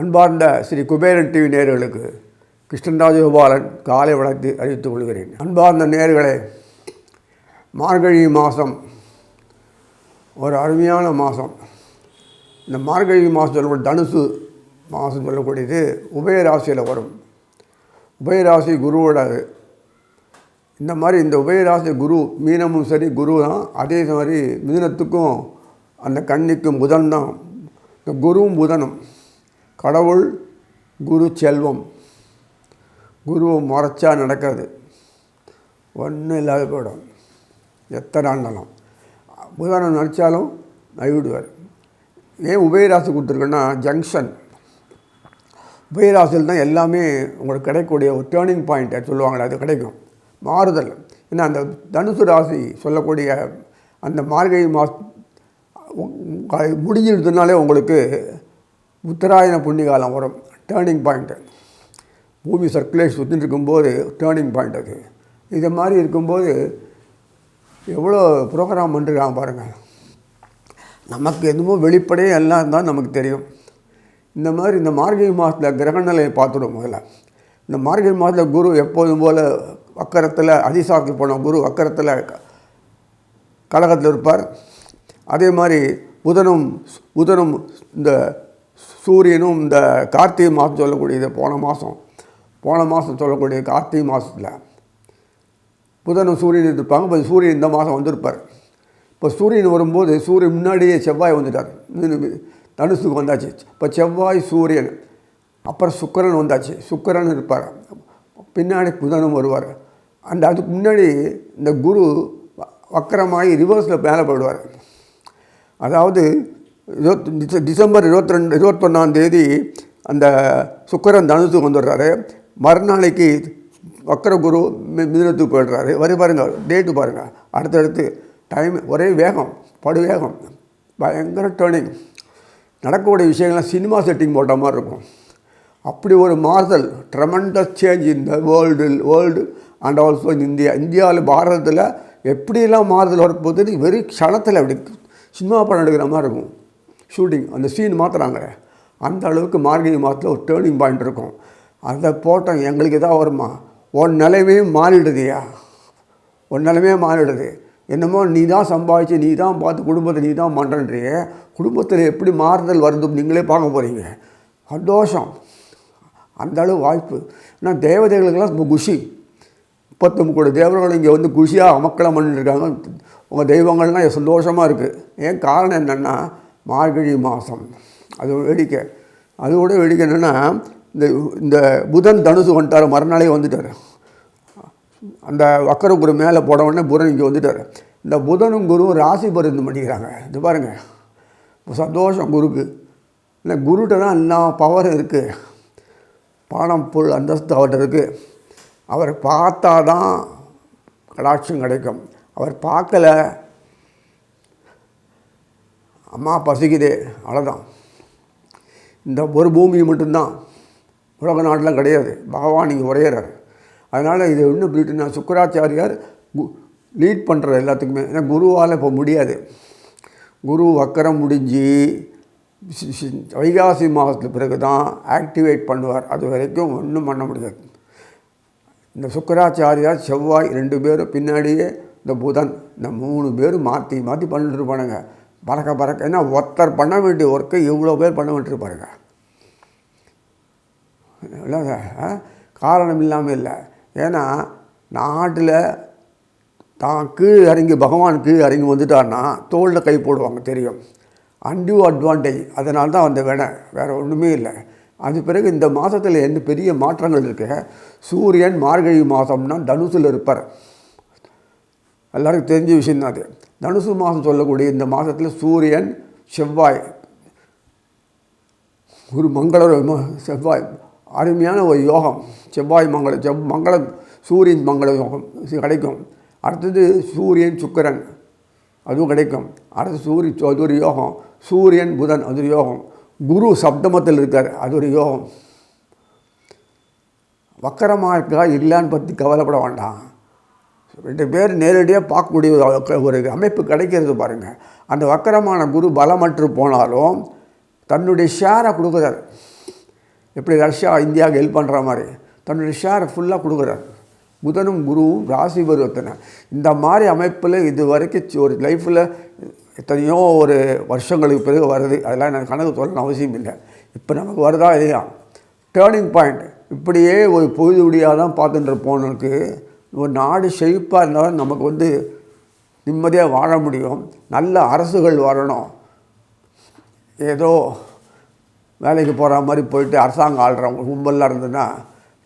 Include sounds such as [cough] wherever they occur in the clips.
அன்பார்ந்த ஸ்ரீ குபேரன் டிவி நேர்களுக்கு கிருஷ்ணராஜ கோபாலன் காலை வளர்த்து அறிவித்துக் கொள்கிறேன். அன்பார்ந்த நேயர்களே மார்கழி மாதம் ஒரு அருமையான மாதம் இந்த மார்கழி மாதம் சொல்லக்கூடிய தனுசு மாதம் சொல்லக்கூடியது உபயராசியில் வரும். உபயராசி குருவோட இந்த மாதிரி இந்த உபயராசி குரு மீனமும் சரி குரு தான். அதே மாதிரி மிதினத்துக்கும் அந்த கண்ணிக்கும் புதன் தான். இந்த குருவும் புதனும். கடவுள் குரு செல்வம். குருவும் முறைச்சா நடக்காது. ஒன்றும் இல்லாத போயிடும். எத்தனை ஆண்டாலும் புதனம் நினச்சாலும் நைவிடுவார் ஏன் உபயராசி கொடுத்துருக்கோன்னா ஜங்ஷன் உபயராசியில் தான் எல்லாமே உங்களுக்கு கிடைக்கக்கூடிய ஒரு டேர்னிங் பாயிண்ட்டை சொல்லுவாங்களே அது கிடைக்கும். மாறுதல். ஏன்னா அந்த தனுசு ராசி சொல்லக்கூடிய அந்த மார்கழி மாஸ் முடிஞ்சிருந்ததுனாலே உங்களுக்கு உத்தராயண புண்ணிய காலம் வரும். டேர்னிங் பாயிண்ட்டு பூமி சர்க்குலேஷன் சுற்றிட்டு இருக்கும்போது டேர்னிங் பாயிண்ட் அது. இது மாதிரி இருக்கும்போது எவ்வளோ ப்ரோக்ராம் பண்ணுறாங்க பாருங்கள் நமக்கு எதுவும் வெளிப்படையே எல்லாம் தான் நமக்கு தெரியும். இந்த மாதிரி இந்த மார்கழி மாதத்தில் கிரகநிலையை பார்த்துடும் முதல்ல. இந்த மார்கழி மாதத்தில் குரு எப்போதும் போல் வக்கரத்தில் அதிசாக்கு போன குரு வக்கரத்தில் கழகத்தில் இருப்பார் அதே மாதிரி புதனும் புதனும் இந்த சூரியனும் இந்த கார்த்திகை மாதம் சொல்லக்கூடியது போன மாதம். போன மாதம் சொல்லக்கூடிய கார்த்திகை மாதத்தில் புதனும் சூரியன் இருப்பாங்க இப்போ சூரியன் இந்த மாதம் வந்திருப்பார். இப்போ சூரியன் வரும்போது சூரியன் முன்னாடியே செவ்வாய் வந்துட்டார். தனுசுக்கு வந்தாச்சு. இப்போ செவ்வாய் சூரியன் அப்புறம் சுக்கரன் வந்தாச்சு. சுக்கரன் இருப்பார். பின்னாடி புதனும் வருவார். அந்த அதுக்கு முன்னாடி இந்த குரு வக்கரமாகி ரிவர்ஸில் மேலே போயிடுவார். அதாவது இருபத்தி டிச- டிசம்பர் இருபத்தி ரெண்டு இருபத்தொன்னாம் தேதி அந்த சுக்கரன் தனுசுக்கு வந்துடுறாரு. மறுநாளைக்கு வக்கர குரு மிதனத்துக்கு போயிடுறாரு. வரி பாருங்கள் டேட்டு பாருங்கள் அடுத்தடுத்து டைம் ஒரே வேகம் படு வேகம் பயங்கர டேர்னிங் நடக்கக்கூடிய விஷயங்கள்லாம் சினிமா செட்டிங் போட்ட மாதிரி இருக்கும். அப்படி ஒரு மாறுதல் ட்ரமண்டஸ் சேஞ்ச் இந்த world world and also in India இந்தியாவில் பாரதத்தில் எப்படியெல்லாம் மாறுதல் வரப்போகுது வெறி க்ஷணத்தில் அப்படி சினிமா படம் எடுக்கிற மாதிரி இருக்கும். ஷூட்டிங் அந்த சீன் மாற்றுறாங்க அந்த அளவுக்கு மார்கழி மாதத்தில் ஒரு டேர்னிங் பாயிண்ட் இருக்கும். அதை போட்டோம் எங்களுக்கு எதாவது வருமா? உன் நிலைமையும் மாறிடுதுயா உன் நிலைமையே மாறிடுது. என்னமோ நீ தான் சம்பாதிச்சு நீ தான் பார்த்து குடும்பத்தை நீ தான் பண்ணுறன்றியே குடும்பத்தில் எப்படி மாறுதல் வருது நீங்களே பார்க்க போகிறீங்க சந்தோஷம். அந்த அளவு வாய்ப்பு. ஏன்னா தேவதைகளுக்கெல்லாம் ரொம்ப குஷி. முப்பத்தொம்பது கோடி தேவர்கள் இங்கே வந்து குஷியாக அமக்கலம் பண்ணிட்டுருக்காங்க. உங்கள் தெய்வங்கள்லாம் சந்தோஷமாக இருக்குது ஏன் காரணம் என்னென்னா மார்கழி மாதம். அது வேடிக்கை. அதோட வேடிக்கை என்னென்னா இந்த இந்த புதன் தனுசு வந்துட்டார் மறுநாளே வந்துட்டார். அந்த வக்கர குரு மேலே போட உடனே புதன் இங்கே வந்துட்டார். இந்த புதனும் குருவும் ராசி பருந்து பண்ணிக்கிறாங்க. இது பாருங்கள் சந்தோஷம் குருக்கு. இல்லை குருகிட்ட தான் எல்லா பவரும் இருக்குது பணம் புல் அந்தஸ்து அவர்கிட்ட இருக்குது அவர் பார்த்தா தான் கடாட்சம் கிடைக்கும். அவர் பார்க்கல. அம்மா பசிக்குதே. அவ்வளோதான் இந்த ஒரு பூமி மட்டும்தான். உலக நாட்டிலாம் கிடையாது. பகவான் இங்கே உரையிறார் அதனால் இது இன்னும் இப்படின்னா சுக்கராச்சாரியார் லீட் பண்ணுற எல்லாத்துக்குமே. ஏன்னா குருவால் இப்போ முடியாது. குரு வக்கரம் முடிஞ்சு வைகாசி மாதத்துக்கு பிறகு தான் ஆக்டிவேட் பண்ணுவார். அது வரைக்கும் ஒன்றும் பண்ண முடியாது. இந்த சுக்கராச்சாரியார் செவ்வாய் ரெண்டு பேரும் பின்னாடியே இந்த புதன் இந்த மூணு பேரும் மாற்றி மாற்றி பண்ணிட்டுருப்பானுங்க பறக்க பறக்க ஏன்னா ஒருத்தர் பண்ண வேண்டிய ஒர்க்கை இவ்வளோ பேர் பண்ண வேண்டியிருப்பாருங்க இல்லைங்க காரணம் இல்லாமல் இல்லை. ஏன்னா நாட்டில் தான் கீழ் இறங்கி பகவான் கீழ் இறங்கி வந்துட்டார்னா தோளில் கை போடுவாங்க தெரியும். Undue advantage. அதனால தான் அந்த வேணை வேறு ஒன்றுமே இல்லை. அது பிறகு இந்த மாதத்தில் என்ன பெரிய மாற்றங்கள் இருக்கு? சூரியன் மார்கழி மாதம்னா தனுசில் இருப்பார். எல்லாருக்கும் தெரிஞ்ச விஷயம் தான் அது. தனுசு மாதம் சொல்லக்கூடிய இந்த மாதத்தில் சூரியன் செவ்வாய் ஒரு மங்கள செவ்வாய் அருமையான ஒரு யோகம். செவ்வாய் மங்கள செவ் மங்களம் சூரியன் மங்கள யோகம் கிடைக்கும். அடுத்தது சூரியன் சுக்கிரன் அதுவும் கிடைக்கும். அடுத்து சூரிய அது ஒரு யோகம். சூரியன் புதன் அது ஒரு யோகம். குரு சப்தமத்தில் இருக்கார். அது ஒரு யோகம். வக்கரமாக இருக்கா? இல்லைன்னு பற்றி கவலைப்பட வேண்டாம். ரெண்டு பேர் நேரடியாக பார்க்கக்கூடிய ஒரு ஒரு அமைப்பு கிடைக்கிறது பாருங்கள் அந்த வக்கரமான குரு பலமற்று போனாலும் தன்னுடைய ஷேரை கொடுக்குறாரு. எப்படி ரஷ்யா இந்தியாவுக்கு ஹெல்ப் பண்ணுற மாதிரி. தன்னுடைய ஷேரை ஃபுல்லாக கொடுக்குறாரு. புதனும் குருவும் ராசி பருவத்தனை இந்த மாதிரி அமைப்பில் இது வரைக்கும் ஒரு லைஃப்பில் எத்தனையோ ஒரு வருஷங்களுக்கு பிறகு வருது. அதெல்லாம் நான் கணக்கு சொல்லணும் அவசியம் இல்லை. இப்போ நமக்கு வருதா இல்லையா? டேர்னிங் பாயிண்ட் இப்படியே ஒரு பொழுது விடியாக தான் பார்த்துட்டு போனதுக்கு ஒரு நாடு செழிப்பாக இருந்தாலும் நமக்கு வந்து நிம்மதியாக வாழ முடியும். நல்ல அரசுகள் வரணும். ஏதோ வேலைக்கு போகிற மாதிரி போயிட்டு அரசாங்கம் ஆள்றவங்க கும்பலாக இருந்ததுன்னா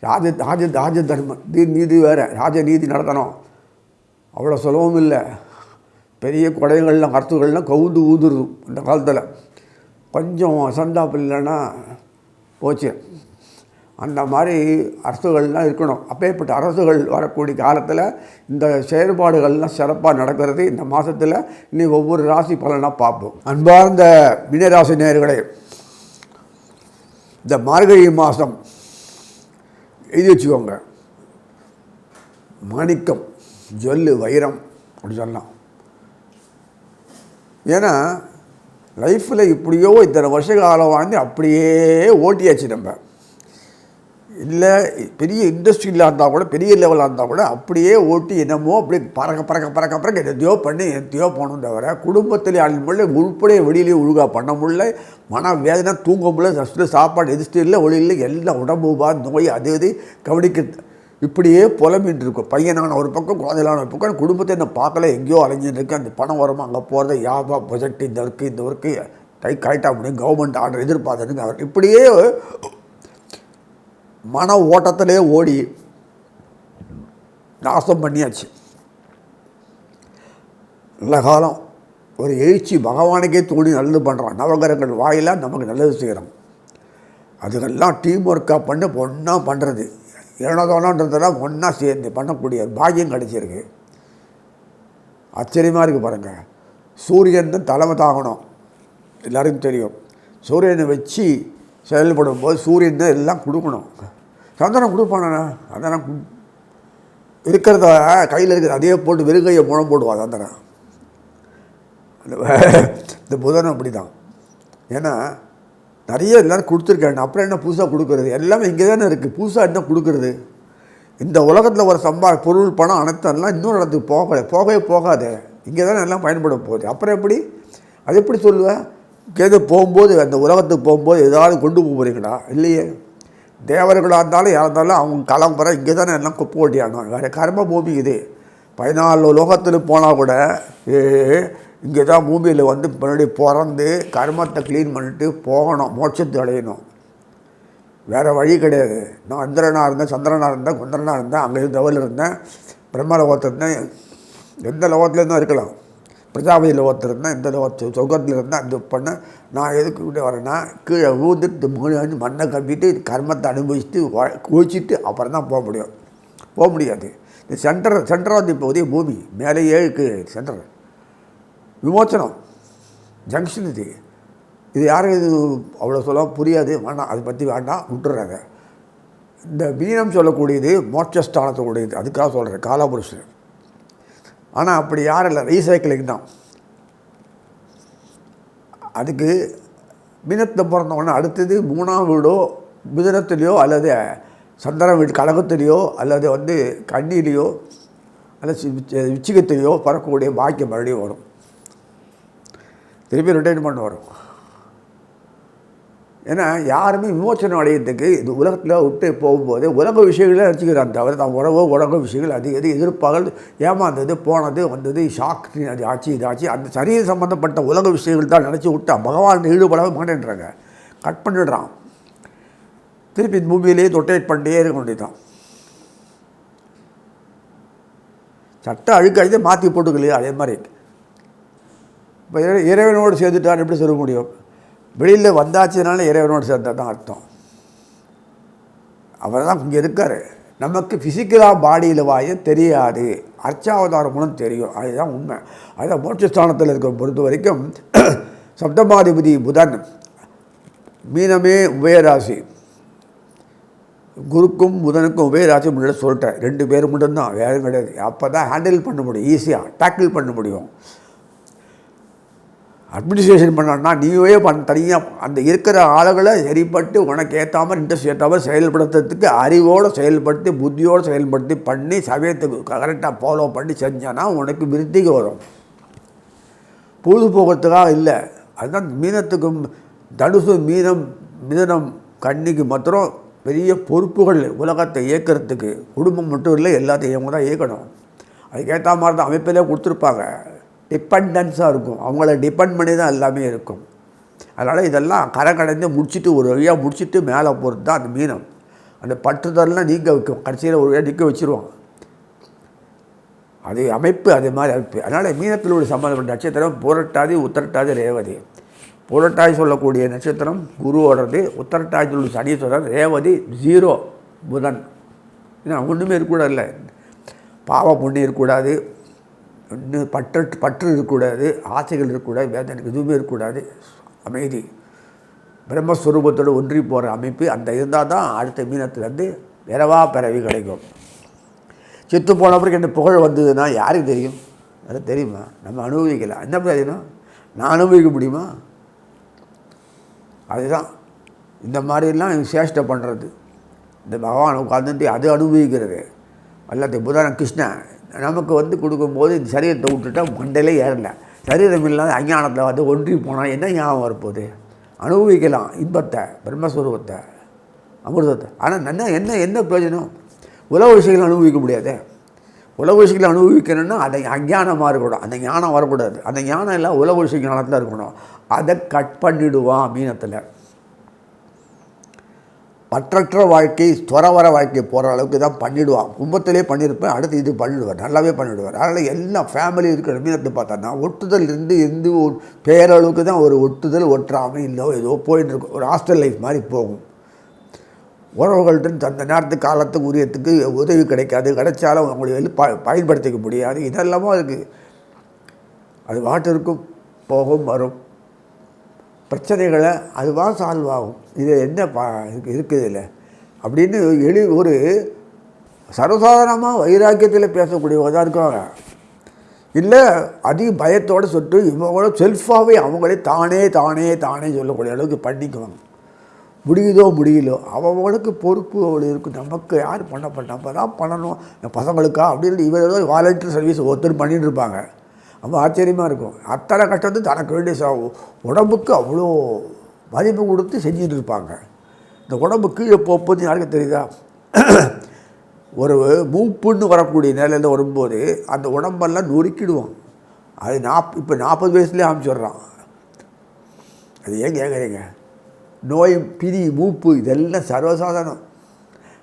ராஜ ராஜ ராஜ தர்மம் நீதி வேறு ராஜ நீதி நடத்தணும். அவ்வளோ சுலபம் இல்லை. பெரிய குடைகள்லாம் கருத்துக்கள்லாம் கவுந்து ஊதுருது இந்த காலத்தில். கொஞ்சம் சந்தாப்பு இல்லைன்னா போச்சு. அந்த மாதிரி அரசுகள்லாம் இருக்கணும். அப்பேற்பட்ட அரசுகள் வரக்கூடிய காலத்தில் இந்த செயற்பாடுகள்லாம் சிறப்பாக நடக்கிறது. இந்த மாதத்தில் இனி ஒவ்வொரு ராசி பலனாக பார்ப்போம். அன்பார்ந்த மீனராசி நேயர்களே இந்த மார்கழி மாதம் எழுதி வச்சுக்கோங்க. மாணிக்கம் ஜொல்லு வைரம் அப்படி சொல்லலாம் ஏன்னா லைஃப்பில் இப்படியோ இத்தனை வருஷ காலம் வாழ்ந்து அப்படியே ஓட்டியாச்சு நம்ம. இல்லை பெரிய இண்டஸ்ட்ரியில் இருந்தால் கூட பெரிய லெவலாக இருந்தால் கூட அப்படியே ஓட்டி என்னமோ அப்படியே பறக்க பறக்க பறக்க பறக்க எதையோ பண்ணி எத்தையோ போகணும் தவிர குடும்பத்தில் அழில் முடியல உள்படைய வெளியிலேயே ஒழுங்காக பண்ண முடியல மன வேதனை தூங்க முடியல ஃபஸ்ட்டு சாப்பாடு எதிர்த்து இல்லை ஒளியில் எல்லாம் உடம்பு பா நோய் அது இது கவனிக்க இப்படியே புலம்பின்னு இருக்கும். பையனான ஒரு பக்கம் குழந்தையிலான ஒரு பக்கம் குடும்பத்தை என்ன பார்க்கல எங்கேயோ அலைஞ்சிட்டு இருக்கு. அந்த பணம் வரமா அங்கே போகிறது யாபா ப்ரொஜெக்ட் இந்த ஒர்க்கு இந்த ஒர்க்கு கை கரெக்டாக முடியும். கவர்மெண்ட் ஆர்டர் எதிர்பார்த்துருங்க அவர் இப்படியே மன ஓட்டத்திலே ஓடி நாசம் பண்ணியாச்சு. நல்ல காலம். ஒரு எழுச்சி பகவானுக்கே தோணி நல்லது பண்ணுறான் நவகிரகங்கள் வாயிலாக நமக்கு நல்லது செய்கிறோம் அதுக்கெல்லாம் டீம் ஒர்க்காக பண்ணி ஒன்றா பண்ணுறது இரணதோனன்றதெல்லாம் ஒன்றா சேர்ந்து பண்ணக்கூடிய பாக்கியம் கிடச்சிருக்கு. ஆச்சரியமாக இருக்குது பாருங்கள் சூரியன் தான் தலைமை தாங்கணும். எல்லாருக்கும் தெரியும். சூரியனை வச்சு செயல்படும் போது சூரியன் தான் எல்லாம் கொடுக்கணும். சந்தனம் கொடுப்பானண்ணா சந்தனம் இருக்கிறத? கையில் இருக்கிற அதே போட்டு வெறுங்கையை முழம் போடுவான் சந்தனம். அந்த இந்த புதனும் அப்படி தான் ஏன்னா நிறைய எல்லோரும் கொடுத்துருக்காங்க. அப்புறம் என்ன புதுசாக கொடுக்குறது? எல்லாமே இங்கே தானே இருக்குது புதுசாக என்ன கொடுக்குறது? இந்த உலகத்தில் ஒரு சம்பா பொருள் பணம் அனைத்தெல்லாம் இன்னொரு இடத்துக்கு போக போகவே போகாது. இங்கே தானே எல்லாம் பயன்பட போகுது. அப்புறம் எப்படி? அது எப்படி சொல்லுவேன் கேது போகும்போது அந்த உலகத்துக்கு போகும்போது ஏதாவது கொண்டு போக போகிறீங்களா இல்லையே. தேவர்களாக இருந்தாலும் யாராக இருந்தாலும் அவங்க கிளம்புற இங்கே தானே எல்லாம் குப்பை ஓட்டியானோம் வேறு கர்ம பூமி இது. பதினாலு லோகத்தில் போனால் கூட இங்கே தான் பூமியில் வந்து முன்னாடி பிறந்து கர்மத்தை க்ளீன் பண்ணிட்டு போகணும் மோட்சத்தை அடையணும். வேறு வழி கிடையாது. நான் இந்திரனாக இருந்தேன் சந்திரனாக இருந்தேன் குந்திரனாக இருந்தேன் அங்கே லெவலில் இருந்தேன் பிரம்ம லோகத்தில் இருந்தேன் எந்த லோகத்துலேருந்தும் இருக்கலாம். பிரஜாபதி லோகத்தில் இருந்தேன் இந்த லோகத்து சொர்க்கத்தில் இருந்தால் அந்த பண்ண நான் எதுக்கு வரேன்னா கீழே ஊந்துட்டு மூணு மண்ணை கம்பிட்டு கர்மத்தை அனுபவிச்சுட்டு குளிச்சுட்டு அப்புறம் தான் போக முடியும். போக முடியாது. இந்த சென்டர் சென்டர் வந்து இப்போ உதய பூமி மேலேயே இருக்குது சென்டர். விமோச்சனம் ஜங்ஷன் இது. இது யாரும் இது அவ்வளோ சொல்ல புரியாது வேண்டாம் அதை பற்றி வேண்டாம் விட்டுறாங்க இந்த மீனம் சொல்லக்கூடியது மோட்சஸ்தானத்துக்கூடியது அதுக்காக சொல்கிறேன் காலபுருஷன். ஆனால் அப்படி யாரும் இல்லை. ரீசைக்கிளிங் தான். அதுக்கு மினத்தில் பிறந்தவொடனே அடுத்தது மூணாம் வீடோ மிதனத்திலையோ அல்லது சந்திரன் வீடு கழகத்திலையோ அல்லது வந்து கண்ணிலேயோ அல்லது சி- விச்சிகத்திலையோ பறக்கக்கூடிய பாக்கியம் மறுபடியும் வரும். திருப்பி ரிட்டைர்மெண்ட் வரும் ஏன்னா யாருமே விமோச்சனம் அடையிறதுக்கு இது உலகத்தில் விட்டு போகும்போது உலக விஷயங்களே நினச்சிக்கிறான் தவிர தான் உறவோ உலக விஷயங்கள் அது எது எதிர்ப்பாக ஏமாந்தது போனது வந்தது ஷாக் அது ஆச்சு இது அந்த சரீர சம்பந்தப்பட்ட உலக விஷயங்கள் தான் நினச்சி விட்டா பகவான் ஈடுபடவே மாட்டேன்றாங்க. கட் பண்ணிடுறான். திருப்பி இந்த பூமியிலேயே ரொட்டேட் பண்ணிட்டே இருக்க வேண்டியதுதான். சட்டை அழுக்கழித்து மாற்றி போட்டுக்கலையே அதே மாதிரி. இப்போ இறைவனோடு சேர்ந்துட்டான்னு எப்படி சொல்ல முடியும்? வெளியில் வந்தாச்சுனால இறைவனோடு சேர்ந்தது தான் அர்த்தம். அவர் தான் இங்கே இருக்கார். நமக்கு ஃபிசிக்கலாக பாடியில் வாய தெரியாது. அர்ச்சாவதாரம் மூலம் தெரியும். அதுதான் உண்மை. அதுதான் மோட்சஸ்தானத்தில் இருக்க பொறுத்த வரைக்கும் [clears throat] சப்தமாதிபதி புதன் மீனமே உபயராசி. குருக்கும் புதனுக்கும் உபயராசி முன்னாடி சொல்லிட்டேன் ரெண்டு பேர் மட்டும்தான் வேறு கிடையாது. அப்போ தான் ஹேண்டில் பண்ண முடியும் ஈஸியாக டேக்கிள் பண்ண முடியும். அட்மினிஸ்ட்ரேஷன் பண்ணணும்னா நீயே பண் தனியாக அந்த இருக்கிற ஆளுகளை சரிப்பட்டு உனக்கு ஏற்ற மாதிரி இன்ட்ரெஸ்ட் ஏற்ற மாதிரி செயல்படுத்துறதுக்கு அறிவோடு செயல்படுத்தி புத்தியோடு செயல்படுத்தி பண்ணி சமயத்துக்கு கரெக்டாக ஃபாலோ பண்ணி செஞ்சானா உனக்கு விருத்திக்கு வரும். பொழுதுபோக்குறதுக்காக இல்லை. அதுதான் மீனத்துக்கும் தனுசு மீனம் மிதனம் கன்னிக்கு மாத்திரம் பெரிய பொறுப்புகள் உலகத்தை இயக்கிறதுக்கு குடும்பம் மட்டும் இல்லை எல்லாத்தையும் இவங்க தான் இயக்கணும் அதுக்கேற்ற மாதிரி தான் அமைப்பிலே கொடுத்துருப்பாங்க. டிபெண்டன்ஸாக இருக்கும். அவங்கள டிபெண்ட் பண்ணி தான் எல்லாமே இருக்கும். அதனால் இதெல்லாம் கரை கடைந்து முடிச்சுட்டு ஒரு வழியாக முடிச்சுட்டு மேலே போகிறது தான் அந்த மீனம். அந்த பற்றுதல்லாம் நீங்க வைக்கும் கடைசியில் ஒரு வழியாக நிற்க வச்சுருவாங்க. அது அமைப்பு அதே மாதிரி அமைப்பு. அதனால் மீனத்தினுடைய சம்பந்தப்பட்ட நட்சத்திரம் புரட்டாதி உத்தரட்டாதி ரேவதி. புரட்டாதி சொல்லக்கூடிய நட்சத்திரம் குருவோடது உத்தரட்டாதி உள்ள சனீஸ்வரர் ரேவதி ஜீரோ புதன். ஏன்னா ஒன்றுமே இருக்கக்கூடாது பாவ புண்ணியம் இருக்கக்கூடாது. பற்று பற்று இருக்கக்கூடாது ஆசைகள் இருக்கக்கூடாது வேதனை எதுவுமே இருக்கக்கூடாது. அமைதி. பிரம்மஸ்வரூபத்தோடு ஒன்றி போகிற அமைப்பு அந்த இருந்தால் தான் அடுத்த மீனத்துலேருந்து விரவா பிறவி கிடைக்கும். செத்து போன பிறகு என்ன புகழ் வந்ததுன்னா யாருக்கு தெரியும்? அது தெரியுமா? நம்ம அனுபவிக்கலாம். என்ன பிரயோஜனம்? நான் அனுபவிக்க முடியுமா? அதுதான். இந்த மாதிரிலாம் சேஷ்டை பண்ணுறது இந்த பகவான் உட்காந்துட்டு அது அனுபவிக்கிறது. அல்லது புதன் கிருஷ்ணன் நமக்கு வந்து கொடுக்கும்போது இந்த சரீரத்தை விட்டுட்டா மண்டையிலே ஏறல. சரீரம் இல்லாத அஞ்ஞானத்தில் வந்து ஒன்றி போனால் என்ன ஞாபகம் வரப்போகுது? அனுபவிக்கலாம் இன்பத்தை பிரம்மஸ்வரூபத்தை அமிர்தத்தை. ஆனால் என்ன என்ன என்ன பிரயோஜனம்? உலக விஷயங்கள் அனுபவிக்க முடியாது. உலக விஷயங்களை அனுபவிக்கணும்னா அதை அஞ்ஞானமாக இருக்கணும். அந்த ஞானம் வரக்கூடாது. அந்த ஞானம் எல்லாம் உலக விஷய ஞானத்தில் இருக்கணும். அதை கட் பண்ணிவிடுவான் மீனத்தில். பற்றற்ற வாழ்க்கை துறவர வாழ்க்கை போகிற அளவுக்கு தான் பண்ணிவிடுவான் கும்பத்திலே பண்ணியிருப்பேன் அடுத்து இது பண்ணிடுவார். நல்லாவே பண்ணிவிடுவார் அதனால் எல்லாம் ஃபேமிலி இருக்கிற மீனத்தை பார்த்தோன்னா ஒட்டுதல் இருந்து எந்த ஒரு பேரளவுக்கு தான் ஒரு ஒட்டுதல் ஒற்றாமை இல்லை ஏதோ போயின்னு இருக்கும். ஒரு ஹாஸ்டல் லைஃப் மாதிரி போகும். உறவுகள்கிட்ட அந்த நேரத்துக்கு காலத்துக்கு உரியத்துக்கு உதவி கிடைக்காது. கிடைச்சாலும் அவங்களை வந்து ப பயன்படுத்திக்க முடியாது. இதெல்லாமோ அதுக்கு அது வாட்டிற்கும் போகும் வரும். பிரச்சனைகளை அதுவாக சால்வ் ஆகும். இது என்ன பா இருக்குது இல்லை அப்படின்னு எளி ஒரு சர்வசாதாரணமாக வைராக்கியத்தில் பேசக்கூடியவங்க தான் இருக்காங்க. இல்லை அதிக பயத்தோடு சொல்லிட்டு இவங்களோட செல்ஃபாகவே அவங்களே தானே தானே தானே சொல்லக்கூடிய அளவுக்கு பண்ணிக்குவாங்க. முடியுதோ முடியலோ அவங்களுக்கு பொறுப்பு அவ்வளோ இருக்குது நமக்கு யார் பண்ண நம்ம தான் பண்ணணும். என் பசங்களுக்கா? அப்படின்னு இவர் ஏதோ வாலண்டியர் சர்வீஸ் ஒருத்தர் பண்ணிட்டு இருப்பாங்க. ரொம்ப ஆச்சரியமாக இருக்கும். அத்தனை கஷ்டத்தை தனக்கு வேண்டிய ச உடம்புக்கு அவ்வளோ மதிப்பு கொடுத்து செஞ்சுட்டு இருப்பாங்க இந்த உடம்புக்கு எப்போ போப்போது யாருக்கு தெரியுதா? [clears throat] ஒரு மூப்புன்னு வரக்கூடிய நிலையில் வரும்போது அந்த உடம்பெல்லாம் நொறுக்கிடுவோம் அது நாப் இப்போ நாற்பது வயசுலேயே அமைச்சிடுறான் அது ஏன் கேட்குறீங்க நோய் பிரி மூப்பு இதெல்லாம் சர்வசாதாரணம்.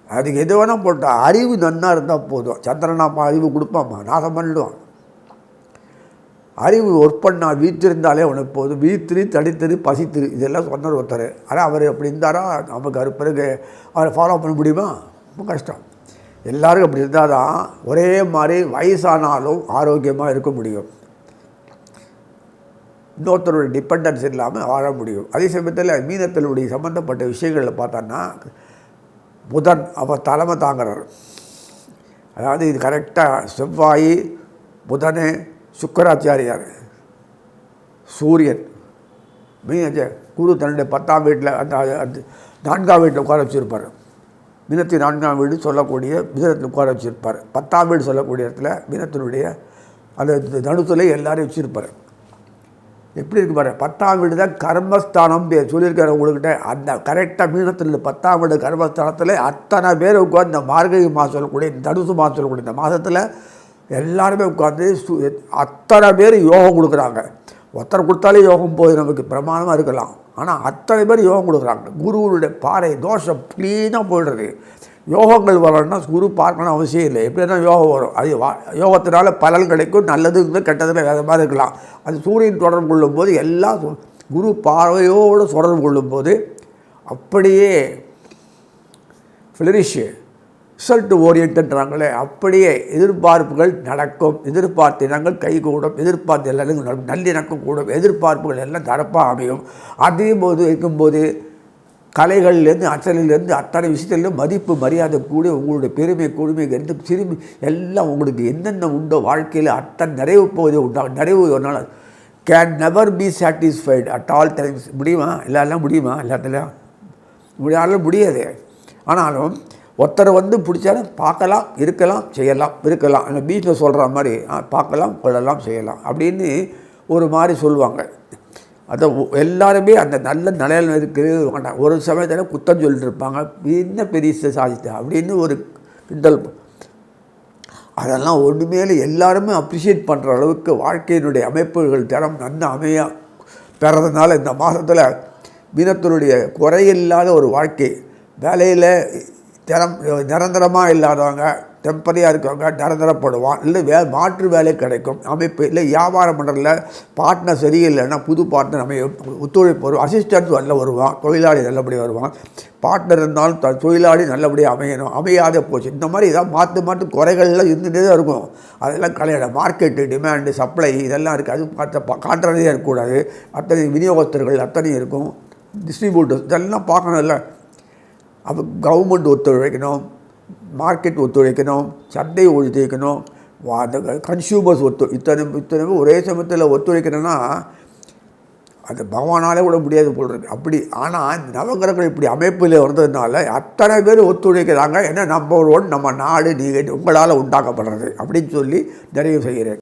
அதுக்கு எது வேணால் போட்டால் அறிவு நன்னாக இருந்தால் போதும். சந்திரனாப்பா அறிவு கொடுப்பாம்மா நாசம் பண்ணிடுவான். அறிவு ஒர்க் பண்ணால் வீற்றிருந்தாலே உனக்கு போதும். வீத்திரு தடித்திரு பசித்திரு. இதெல்லாம் சொன்னார் ஒருத்தர். ஆனால் அவர் அப்படி இருந்தாரா? நமக்கு அது பிறகு அவரை ஃபாலோ பண்ண முடியுமா? ரொம்ப கஷ்டம். எல்லோரும் அப்படி இருந்தால் தான் ஒரே மாதிரி வயசானாலும் ஆரோக்கியமாக இருக்க முடியும். இன்னொருத்தருடைய டிபெண்டன்ஸ் இல்லாமல் வாழ முடியும். அதே சமயத்தில் மீனத்தினுடைய சம்மந்தப்பட்ட விஷயங்களில் பார்த்தோன்னா புதன் அவர் தலைமை தாங்குறார். அதாவது இது கரெக்டாக செவ்வாய் புதனு சுக்கராச்சாரியார் சூரியன் மீன குரு தன்னுடைய பத்தாம் வீட்டில் அந்த அந்த நான்காம் வீட்டில் உட்கார வச்சுருப்பார். மீனத்தின் நான்காம் வீடு சொல்லக்கூடிய மிதனத்தில் உட்கார வச்சுருப்பார். பத்தாம் வீடு சொல்லக்கூடிய இடத்துல மினத்தினுடைய அந்த தனுத்தில் எல்லாரையும் வச்சுருப்பார். எப்படி இருக்கு பாரு பத்தாம் வீடு தான் கர்மஸ்தானம் பேர் சொல்லியிருக்காரு உங்கள்கிட்ட அந்த கரெக்டாக மீனத்தில் பத்தாம் வீடு கர்மஸ்தானத்தில் அத்தனை பேர் உட்காந்து இந்த மார்கழி மாதம் சொல்லக்கூடிய தனுசு மாதம் சொல்லக்கூடிய இந்த மாதத்தில் எல்லாருமே உட்காந்து சு அத்தனை பேர் யோகம் கொடுக்குறாங்க. ஒருத்தர் கொடுத்தாலே யோகம் போய் நமக்கு பிரமாணமாக இருக்கலாம். ஆனால் அத்தனை பேர் யோகம் கொடுக்குறாங்க. குருவனுடைய பாறை தோஷம் க்ளீனாக போயிடுறது. யோகங்கள் வரணும்னா குரு பார்க்கணும் அவசியம் இல்லை. எப்படின்னா யோகம் வரும். அது வா யோகத்தினால பலன் கிடைக்கும் நல்லது கெட்டதில் வேறு மாதிரி இருக்கலாம். அது சூரியன் தொடர்பு கொள்ளும்போது எல்லாம் குரு பார்வையோடு தொடர்பு கொள்ளும்போது அப்படியே ஃபிளரிஷு ரிசல்ட் ஓரியன்ட்ன்றாங்களே அப்படியே எதிர்பார்ப்புகள் நடக்கும். எதிர்பார்த்த இனங்கள் கைகூடும். எதிர்பார்த்த எல்லாரும் நல்லிணக்கம் கூடும். எதிர்பார்ப்புகள் எல்லாம் தரப்பாக அமையும். அதே போது இருக்கும்போது கலைகள்லேருந்து அச்சலிலேருந்து அத்தனை விஷயத்துலேருந்து மதிப்பு மரியாதை கூடி உங்களுடைய பெருமை கொடுமை எந்த சிறுமி எல்லாம் உங்களுக்கு என்னென்ன உண்டோ வாழ்க்கையில் அத்தனை நிறைவு போவதே உண்டா நிறைவு ஒரு நாள். Can never be satisfied at all times முடியுமா? எல்லாரெல்லாம் முடியுமா? எல்லாத்துலையும்? முடியாலும் முடியாது. ஆனாலும் ஒருத்தரை வந்து பிடிச்சாலும் பார்க்கலாம் இருக்கலாம் செய்யலாம் இருக்கலாம். அந்த பீச்சில் சொல்கிற மாதிரி பார்க்கலாம் கொள்ளலாம் செய்யலாம் அப்படின்னு ஒரு மாதிரி சொல்லுவாங்க. அதை எல்லாருமே அந்த நல்ல நிலையில் இருக்கிறது வேண்டாம் ஒரு சமயத்தில் குத்தம் சொல்லிட்டு இருப்பாங்க. என்ன பெரிய சாதித்த? அப்படின்னு ஒரு கிண்டல். அதெல்லாம் ஒன்றுமேல எல்லாருமே அப்ரிஷியேட் பண்ணுற அளவுக்கு வாழ்க்கையினுடைய அமைப்புகள் தரம் நன்ன அமையாக பெறதுனால இந்த மாதத்தில் மீனத்தினுடைய குறையில்லாத ஒரு வாழ்க்கை. வேலையில் திறம் நிரந்தரமாக இல்லாதவங்க டெம்பரியாக இருக்கவங்க நிரந்தரப்படுவான். இல்லை வே மாற்று வேலை கிடைக்கும். அமைப்பு இல்லை வியாபாரம் பண்ணுறதுல பார்ட்னர் சரியில்லைன்னா புது பார்ட்னர் அமைய ஒத்துழைப்பு வரும். அசிஸ்டன்ட் நல்ல வருவான். தொழிலாளி நல்லபடியாக வருவான். பார்ட்னர் இருந்தாலும் த தொழிலாளி நல்லபடியாக அமையணும். அமையாத போச்சு. இந்த மாதிரி இதான் மாற்று மாற்று குறைகள்லாம் இருந்துகிட்டே தான் இருக்கும். அதெல்லாம் கலையிட மார்க்கெட்டு டிமாண்டு சப்ளை இதெல்லாம் இருக்குது அது பார்த்த கான்ட்ரரியாக இருக்கக்கூடாது. அத்தனை விநியோகஸ்தர்கள் அத்தனை இருக்கும். டிஸ்ட்ரிபியூட்டர்ஸ் இதெல்லாம் பார்க்கணும்ல. அப்போ கவர்மெண்ட் ஒத்துழைக்கணும் மார்க்கெட் ஒத்துழைக்கணும் சந்தை ஒத்துழைக்கணும் அந்த கன்சியூமர்ஸ் ஒத்து இத்தனை இத்தனை ஒரே சமயத்தில் ஒத்துழைக்கணும்னா அது பகவானாலே கூட முடியாது போல் இருக்கு. அப்படி ஆனால் இந்த நவகிரகங்கள் இப்படி அமைப்பில் வந்ததுனால அத்தனை பேர் ஒத்துழைக்கிறாங்க. ஏன்னா நம்பர் ஒன் நம்ம நாடு நீங்கள் உங்களால் உண்டாக்கப்படுறது அப்படின்னு சொல்லி நிறைவு செய்கிறேன்.